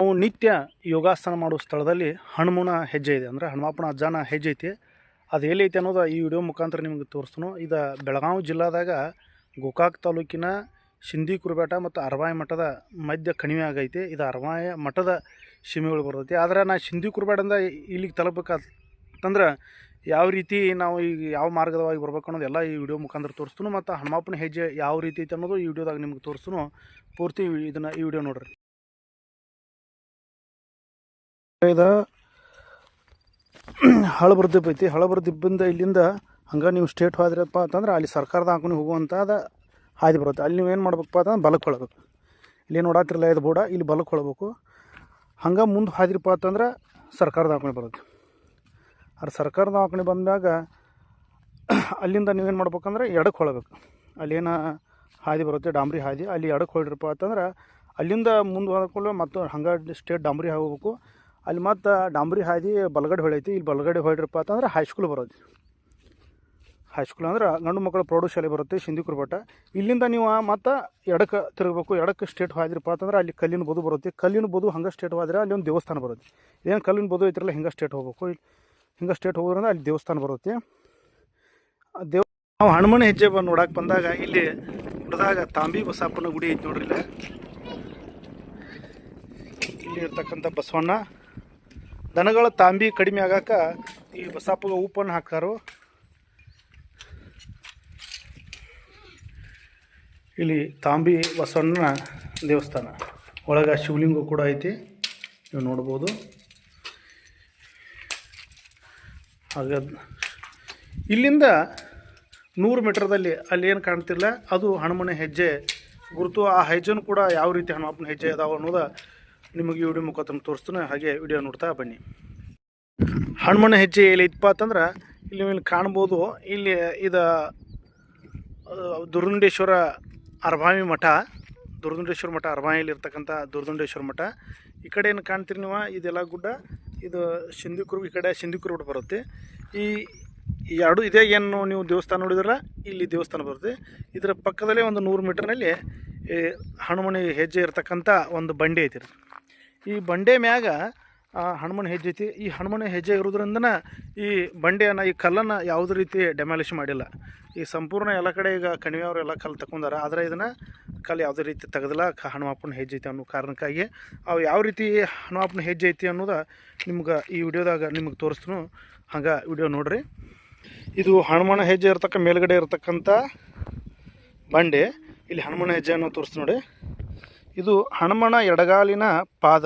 ನಾವು ನಿತ್ಯ ಯೋಗಾಸನ ಮಾಡೋ ಸ್ಥಳದಲ್ಲಿ ಹನುಮನ ಹೆಜ್ಜೆ ಇದೆ. ಅಂದರೆ ಹನುಮಪ್ಪನ ಅಜ್ಜನ ಹೆಜ್ಜೆ ಐತಿ. ಅದು ಎಲ್ಲೈತಿ ಅನ್ನೋದು ಈ ವಿಡಿಯೋ ಮುಖಾಂತರ ನಿಮಗೆ ತೋರಿಸ್ತಾನು. ಇದು ಬೆಳಗಾವಿ ಜಿಲ್ಲಾದಾಗ ಗೋಕಾಕ್ ತಾಲೂಕಿನ ಸಿಂಧಿ ಕುರುಬೇಟ ಮತ್ತು ಅರವಾಯ ಮಠದ ಮಧ್ಯ ಕಣಿವೆ ಆಗೈತಿ. ಇದು ಅರವಾಯ ಮಠದ ಸೀಮೆಗಳು ಬರ್ತೈತಿ. ಆದರೆ ನಾ ಸಿಂಧಿ ಕುರುಬೇಟದಿಂದ ಇಲ್ಲಿಗೆ ತಲುಪಬೇಕಂತಂದ್ರೆ ಯಾವ ರೀತಿ ನಾವು ಈಗ ಯಾವ ಮಾರ್ಗದವಾಗಿ ಬರ್ಬೇಕು ಅನ್ನೋದು ಎಲ್ಲ ಈ ವಿಡಿಯೋ ಮುಖಾಂತರ ತೋರಿಸ್ತಾನು. ಮತ್ತು ಹನುಮಪ್ಪನ ಹೆಜ್ಜೆ ಯಾವ ರೀತಿ ಐತೆ ಅನ್ನೋದು ಈ ವಿಡಿಯೋದಾಗ ನಿಮ್ಗೆ ತೋರಿಸ್ತಾನು. ಪೂರ್ತಿ ಇದನ್ನು ಈ ವಿಡಿಯೋ ನೋಡ್ರಿ. ಇದು ಹಳಬರ ದಿಬ್ಬ ಐತಿ. ಹಳಬರ ದಿಬ್ಬಿಂದ ಇಲ್ಲಿಂದ ಹಂಗೆ ನೀವು ಸ್ಟೇಟ್ ಹೋದ್ರಪ್ಪ ಅಂತಂದ್ರೆ ಅಲ್ಲಿ ಸರ್ಕಾರದ ಹಾಕೊಂಡು ಹೋಗುವಂಥದ್ದು ಹಾದಿ ಬರುತ್ತೆ. ಅಲ್ಲಿ ನೀವು ಏನು ಮಾಡ್ಬೇಕಪ್ಪ ಅಂತಂದ್ರೆ ಬಲಕ್ಕೆ ಹೊಳಬೇಕು. ಇಲ್ಲಿ ನೋಡಾತಿರಲ್ಲ ಇದು ಬೋಡ, ಇಲ್ಲಿ ಬಲಕ್ಕೆ ಹೊಳಬೇಕು. ಹಂಗೆ ಮುಂದೆ ಹಾದಿರಪ್ಪ ಅಂತಂದ್ರೆ ಸರ್ಕಾರದ ಹಾಕೊಂಡು ಬರುತ್ತೆ. ಅದು ಸರ್ಕಾರದ ಹಾಕೊಂಡು ಬಂದಾಗ ಅಲ್ಲಿಂದ ನೀವೇನು ಮಾಡ್ಬೇಕಂದ್ರೆ ಎಡಕ್ಕೆ ಹೊಳಬೇಕು. ಅಲ್ಲೇನು ಹಾದಿ ಬರುತ್ತೆ, ಡಾಂಬ್ರಿ ಹಾದಿ, ಅಲ್ಲಿ ಎಡಕ್ಕೆ ಹೊಳ್ರಿಪ್ಪ ಅಂತಂದ್ರೆ ಅಲ್ಲಿಂದ ಮುಂದೆ ಹೋದ್ಕೊಳ್ಳೋ ಮತ್ತು ಹಂಗೆ ಸ್ಟೇಟ್ ಡಾಂಬ್ರಿ ಹೋಗ್ಬೇಕು ಅಲ್ಲಿ ಮತ್ತು ಡಾಂಬ್ರಿ ಹಾದಿ ಬಲಗಡೆ ಹೊಳೈತಿ. ಇಲ್ಲಿ ಬಲಗಡೆ ಹೊಳ್ರಪ್ಪ ಅಂತಂದ್ರೆ ಹೈಸ್ಕೂಲ್ ಬರುತ್ತೆ. ಹೈಸ್ಕೂಲ್ ಅಂದ್ರೆ ಗಂಡು ಮಕ್ಕಳ ಪ್ರೌಢಶಾಲೆ ಬರುತ್ತೆ, ಸಿಂಧಿ ಬೆಟ್ಟ ಇಲ್ಲಿಂದ ನೀವು ಮತ್ತು ಎಡಕ್ಕೆ ತಿರುಗಬೇಕು. ಎಡಕ್ಕೆ ಸ್ಟೇಟ್ ಹೋದ್ರಪ್ಪ ಅಂತಂದ್ರೆ ಅಲ್ಲಿ ಕಲ್ಲಿನ ಬದು ಬರುತ್ತೆ. ಕಲ್ಲಿನ ಬದು ಹಂಗೆ ಸ್ಟೇಟ್ ಹೋದ್ರೆ ಅಲ್ಲಿ ಒಂದು ದೇವಸ್ಥಾನ ಬರುತ್ತೆ. ಏನು ಕಲ್ಲಿನ ಬದು ಐತಿರಲ್ಲ, ಹಿಂಗೆ ಸ್ಟೇಟ್ ಹೋಗ್ಬೇಕು. ಹಿಂಗೆ ಸ್ಟೇಟ್ ಹೋಗೋದ್ರಿಂದ ಅಲ್ಲಿ ದೇವಸ್ಥಾನ ಬರುತ್ತೆ. ದೇವ ನಾವು ಹನುಮನ ಹೆಜ್ಜೆ ಬಂದು ನೋಡಕ್ಕೆ ಬಂದಾಗ ಇಲ್ಲಿ ನೋಡಿದಾಗ ತಾಂಬಿ ಬಸಪ್ಪನ ಗುಡಿ ಐತಿ ನೋಡ್ರಿ ಇಲ್ಲಿ. ಇಲ್ಲಿ ಇರ್ತಕ್ಕಂಥ ಬಸವಣ್ಣ. ದನಗಳ ತಾಂಬಿ ಕಡಿಮೆ ಆಗಾಕ ಈ ಬಸಪ್ಪಗೆ ಉಪ್ಪನ್ನು ಹಾಕ್ತಾರೋ? ಇಲ್ಲಿ ತಾಂಬಿ ಬಸವಣ್ಣ ದೇವಸ್ಥಾನ. ಒಳಗೆ ಶಿವಲಿಂಗ ಕೂಡ ಐತಿ. ನೀವು ನೋಡ್ಬೋದು. ಹಾಗ ಇಲ್ಲಿಂದ ನೂರು ಮೀಟ್ರದಲ್ಲಿ ಅಲ್ಲಿ ಏನು ಕಾಣ್ತಿಲ್ಲ ಅದು ಹನುಮನ ಹೆಜ್ಜೆ. ಗುರುತು ಆ ಹೆಜ್ಜೆನೂ ಕೂಡ ಯಾವ ರೀತಿ ಹನುಮಪ್ಪನ ಹೆಜ್ಜೆ ಅದಾವ ಅನ್ನೋದು ನಿಮಗೆ ವಿಡಿಯೋ ಮುಖಾಂತರ ತೋರಿಸ್ತಾನೆ. ಹಾಗೆ ವಿಡಿಯೋ ನೋಡ್ತಾ ಬನ್ನಿ. ಹಣ್ಮಣ್ಣ ಹೆಜ್ಜೆ ಎಲ್ಲೈತಪ್ಪ ಅಂತಂದ್ರೆ ಇಲ್ಲಿ ನೀವು ಕಾಣ್ಬೋದು, ಇಲ್ಲಿ ಇದು ದುರ್ಗುಂಡೇಶ್ವರ ಅರ್ಭಾಮಿ ಮಠ. ದುರ್ಗುಂಡೇಶ್ವರ ಮಠ ಅರ್ಭಾಮಿಯಲ್ಲಿ ಇರ್ತಕ್ಕಂಥ ದುರ್ಗುಂಡೇಶ್ವರ ಮಠ. ಈ ಕಡೆ ಏನು ಕಾಣ್ತೀರಿ ನೀವು? ಇದೆಲ್ಲ ಗುಡ್ಡ, ಇದು ಸಿಂಧಿಕುರು ಈ ಕಡೆ ಸಿಂಧಿಕುರು ಗುಡ್ಡ ಬರುತ್ತೆ. ಈ ಎರಡು ಇದೇ, ಏನು ನೀವು ದೇವಸ್ಥಾನ ನೋಡಿದ್ರೆ ಇಲ್ಲಿ ದೇವಸ್ಥಾನ ಬರುತ್ತೆ. ಇದರ ಪಕ್ಕದಲ್ಲೇ ಒಂದು ನೂರು ಮೀಟರ್ನಲ್ಲಿ ಈ ಹನುಮನಿ ಹೆಜ್ಜೆ ಇರತಕ್ಕಂಥ ಒಂದು ಬಂಡೆ ಐತಿ. ರೀ. ಈ ಬಂಡೆ ಮ್ಯಾಗ ಹನುಮನ್ ಹೆಜ್ಜೆ ಐತಿ ಈ ಹನುಮನ ಹೆಜ್ಜೆ ಇರೋದ್ರಿಂದನ ಈ ಬಂಡೆಯನ್ನು, ಈ ಕಲ್ಲನ್ನು ಯಾವುದೇ ರೀತಿ ಡೆಮಾಲಿಷ್ ಮಾಡಿಲ್ಲ. ಈ ಸಂಪೂರ್ಣ ಎಲ್ಲ ಕಡೆ ಈಗ ಕಣಿವೆಯವರು ಎಲ್ಲ ಕಲ್ಲು ತಗೊಂಡಾರ ಆದರೆ ಇದನ್ನು ಕಲ್ಲು ಯಾವುದೇ ರೀತಿ ತೆಗೆದಿಲ್ಲ ಹನುಮಪ್ಪನ ಹೆಜ್ಜೆ ಐತಿ ಅನ್ನೋ ಕಾರಣಕ್ಕಾಗಿ. ಅವು ಯಾವ ರೀತಿ ಹನುಮಪ್ಪನ ಹೆಜ್ಜೆ ಐತಿ ಅನ್ನೋದು ನಿಮ್ಗೆ ಈ ವಿಡಿಯೋದಾಗ ನಿಮಗೆ ತೋರಿಸ್ತು ಹಂಗೆ ವಿಡಿಯೋ ನೋಡಿರಿ. ಇದು ಹನುಮನ ಹೆಜ್ಜೆ ಇರ್ತಕ್ಕ ಮೇಲ್ಗಡೆ ಇರತಕ್ಕಂಥ ಬಂಡೆ. ಇಲ್ಲಿ ಹನುಮನ ಹೆಜ್ಜೆಯನ್ನು ತೋರಿಸ್ತು ನೋಡಿ. ಇದು ಹನುಮನ ಎಡಗಾಲಿನ ಪಾದ.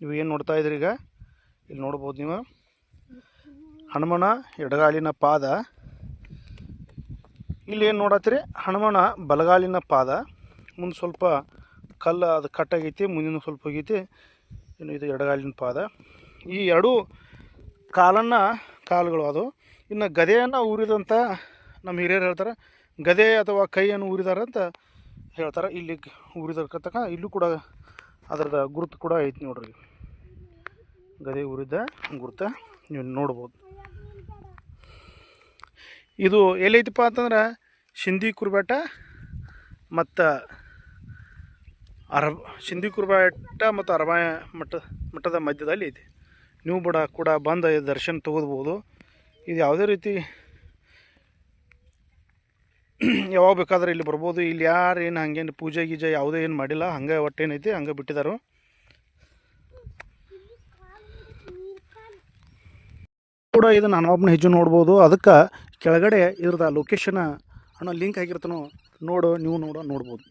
ನೀವು ಏನು ನೋಡ್ತಾ ಇದ್ರಿ ಈಗ? ಇಲ್ಲಿ ನೋಡ್ಬೋದು ನೀವು. ಹನುಮನ ಎಡಗಾಲಿನ ಪಾದ. ಇಲ್ಲಿ ಏನು ನೋಡತ್ತೀರಿ? ಹನುಮನ ಬಲಗಾಲಿನ ಪಾದ. ಮುಂದೆ ಸ್ವಲ್ಪ ಕಲ್ಲು ಅದು ಕಟ್ಟಾಗೈತಿ ಮುಂದಿನ ಸ್ವಲ್ಪ ಹೋಗೈತಿ. ಏನು ಇದು ಎಡಗಾಲಿನ ಪಾದ. ಈ ಎರಡು ಕಾಲನ್ನು ಕಾಲುಗಳು ಅದು. ಇನ್ನು ಗದೆಯನ್ನು ಊರಿದಂಥ ನಮ್ಮ ಹಿರಿಯರು ಹೇಳ್ತಾರೆ, ಗದೆ ಅಥವಾ ಕೈಯನ್ನು ಊರಿದಾರಂತ ಹೇಳ್ತಾರೆ. ಇಲ್ಲಿ ಉರಿದಕ್ಕ ಇಲ್ಲೂ ಕೂಡ ಅದರದ ಗುರುತು ಕೂಡ ಐತಿ ನೋಡ್ರಿ. ಗದೆ ಉರಿದ ಗುರುತ ನೀವು ನೋಡ್ಬೋದು. ಇದು ಎಲ್ಲೈತಪ್ಪ ಅಂತಂದ್ರೆ ಸಿಂಧಿ ಕುರುಬೇಟ ಮತ್ತು ಅರಬ್ ಸಿಂಧಿ ಕುರುಬೇಟ ಮತ್ತು ಅರಬಾಯ ಮಠ ಮಠದ ಮಧ್ಯದಲ್ಲಿ ಐತಿ. ನೀವು ಬಡ ಕೂಡ ಬಂದು ದರ್ಶನ ತಗೋಬೋದು. ಇದು ಯಾವುದೇ ರೀತಿ ಯಾವಾಗ ಬೇಕಾದ್ರೆ ಇಲ್ಲಿ ಬರ್ಬೋದು. ಇಲ್ಲಿ ಯಾರು ಏನು ಹಂಗೇನು ಪೂಜೆ ಗೀಜೆ ಯಾವುದೇ ಏನು ಮಾಡಿಲ್ಲ. ಹಂಗೆ ಒಟ್ಟೇನೈತಿ ಹಂಗೆ ಬಿಟ್ಟಿದ್ದಾರೆ ಕೂಡ ಇದು ನಾನು ಒಬ್ಬನ ಹೆಜ್ಜೆ ನೋಡ್ಬೋದು. ಅದಕ್ಕೆ ಕೆಳಗಡೆ ಇದ್ರದ ಲೊಕೇಶನ್ ಅನ್ನೋ ಲಿಂಕ್ ಆಗಿರ್ತಾನೋ, ನೋಡು, ನೀವು ನೋಡೋ, ನೋಡ್ಬೋದು.